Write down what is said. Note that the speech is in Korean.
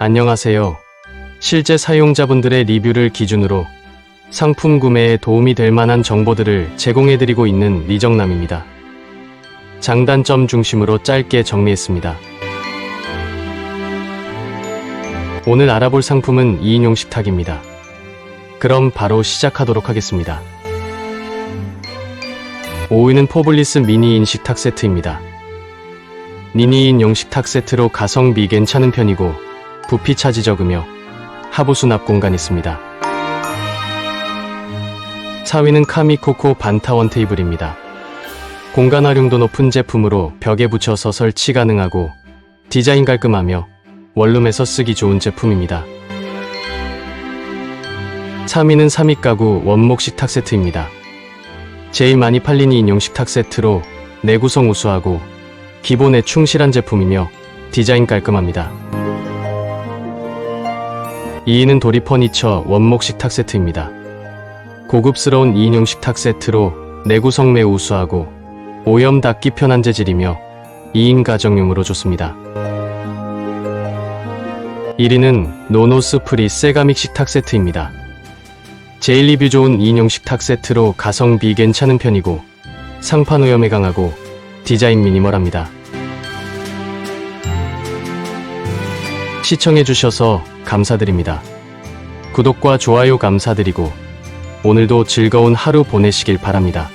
안녕하세요. 실제 사용자분들의 리뷰를 기준으로 상품 구매에 도움이 될 만한 정보들을 제공해드리고 있는 리정남입니다. 장단점 중심으로 짧게 정리했습니다. 오늘 알아볼 상품은 2인용 식탁입니다. 그럼 바로 시작하도록 하겠습니다. 5위는 포블리스 미니인 식탁 세트입니다. 미니인 용 식탁 세트로 가성비 괜찮은 편이고 부피 차지 적으며 하부 수납 공간 있습니다. 4위는 카미코코 반타원 테이블입니다. 공간 활용도 높은 제품으로 벽에 붙여서 설치 가능하고 디자인 깔끔하며 원룸에서 쓰기 좋은 제품입니다. 3위는 3위 가구 원목 식탁 세트입니다. 제일 많이 팔린 인용 식탁 세트로 내구성 우수하고 기본에 충실한 제품이며 디자인 깔끔합니다. 2위는 도리 퍼니처 원목 식탁 세트입니다. 고급스러운 2인용 식탁 세트로 내구성 매우 우수하고 오염 닦기 편한 재질이며 2인 가정용으로 좋습니다. 1위는 노노스 프리 세가믹 식탁 세트입니다. 제일 리뷰 좋은 2인용 식탁 세트로 가성비 괜찮은 편이고 상판 오염에 강하고 디자인 미니멀합니다. 시청해주셔서 감사드립니다. 구독과 좋아요 감사드리고 오늘도 즐거운 하루 보내시길 바랍니다.